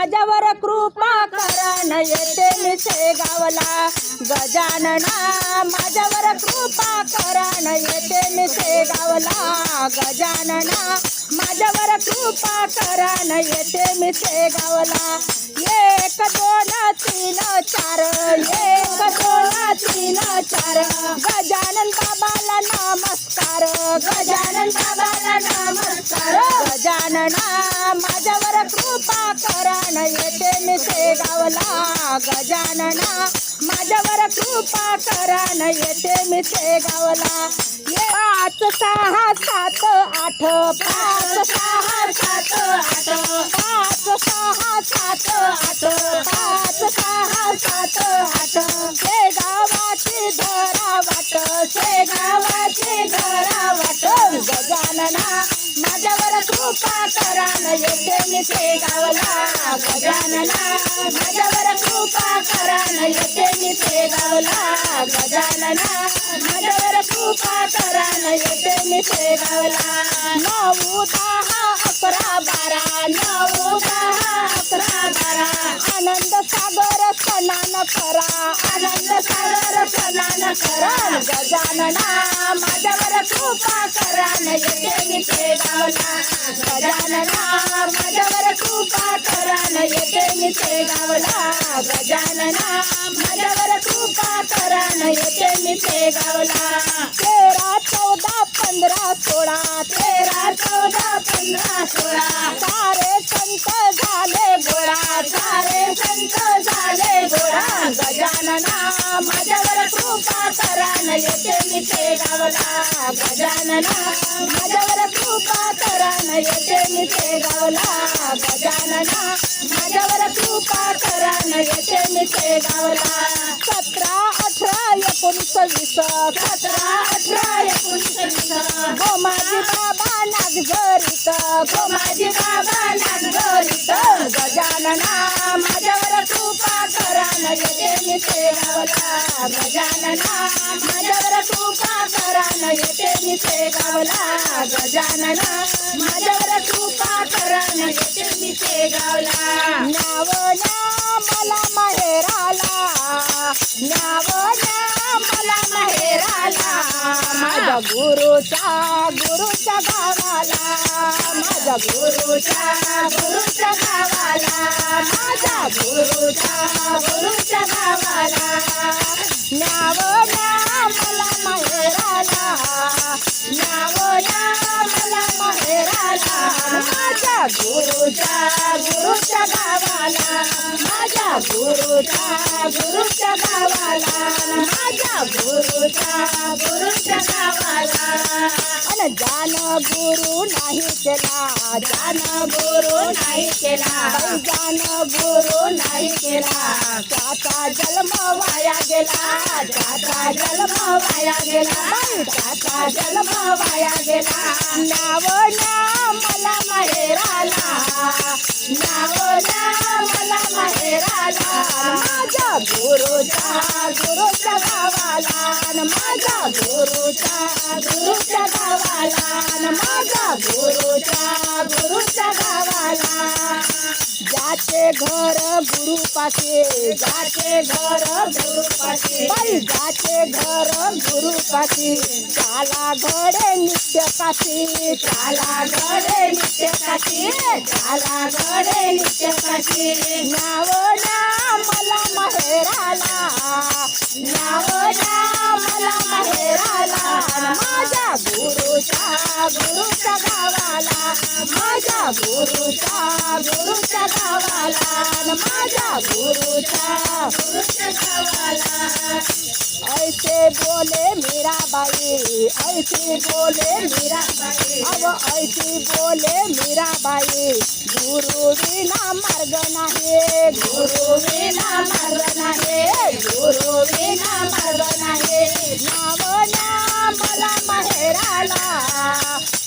माझ्यावर कृपा करण येते मी शेगावला. गजानना माझ्यावर कृपा करण येते मी शेगावला. गजानना माझ्यावर कृपा करण येते मी शेगावला. एक दोन तीन चार एक दोन तीन चार. गजानन माझ्यावर कृपा करण येते मी गावला गजानना. माझ्यावर कृपा करण येते मी गावला. ये पाच सहा सात आठ पाच सहा सात आठ. पाच सहा सात आठ. पाच सहा सात आठ. शेगावाची धरा वाट शेगावाची धरा वाट गजानना माझ्या कृपा करण येते मी शेगावला गजानना माझ्यावर कृपा करण येते मी शेगावला गजानना माझ्यावर कृपा करण येते मी शेगावला नऊ दहा अकरा बारा नऊ दहा अकरा बारा. आनंद सागर स्नान करा. आनंद सागर स्नान करा. गजानना माझ्यावर कृपा करण येते मी शेगावला गजानना माझ्यावर कृपा करण येते मी शेगावला गजानना माझ्यावर कृपा करण येते मी शेगावला तेरा चौदा पंधरा सोळा. तेरा चौदा पंधरा सोळा. सारे संत येते मी शेगावला गजानना. माझ्यावर कृपा करण येते मी शेगावला गजानना. माझ्यावर कृपा करण येते मी शेगावला सतरा अठरा एकोणीस वीस सतरा अठरा एकोणीस वीस गो माझी बाबा नागझरीत. गो माझी बाबा नागझरीत. गजानना माझ्यावर कृपा करण येते मी शेगावला गजानना शेगावला नावना मला माहेराला. नावना मला माहेराला. माझ्या गुरुच्या गुरुच्या गावाला. माझ्या गुरुच्या गुरुच्या गावाला. माझ्या गुरुच्या गुरुच्या गावाला. नावना मला माहेराला. नावना मला माहेराला. माझा गुरुचा गुरुच्या गुरुच्या गावाला. माझ्या गुरुच्या गुरुच्या गावाला. अन जान गुरु नाही केला. जान गुरु नाही केला. जान गुरु नाही केला. त्याचा जन्म वाया गेला. त्याचा जन्म वाया गेला. त्याचा जन्म वाया गेला. नाव ना मला माहेराला. नाव गुरुच्या गावाला न माझ्या गुरुच्या गुरुच्या गावाला न माझ्या गुरुच्या गुरुच्या गावाला जाचे घर गुरुपाशी जाचे घर गुरु पाशी जाचे घर गुरुपाशी चाला घडे नित्य काशी चाला घडे नित्य काशी चाला घडे नित्य काशी नाव ना मला माहेराला माझ्या गुरुच्या गुरुच्या गावाला माझ्या गुरुच्या गुरुच्या गावाला माझ्या गुरुच्या गुरुच्या गावाला ऐसे बोले मीराबाई ऐसे बोले मीराबाई अव ऐसे बोले मीराबाई गुरु विना मार्ग नाही गुरु विना मार्ग नाही गुरु विना मार्ग नाही. नाव ना मला माहेराला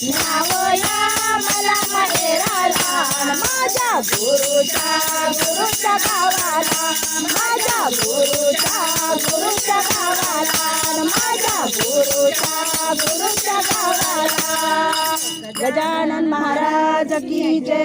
नाव ना मला माहेराला माझ्या गुरुच्या गुरुच्या गावाला माझ्या गुरुच्या DJ.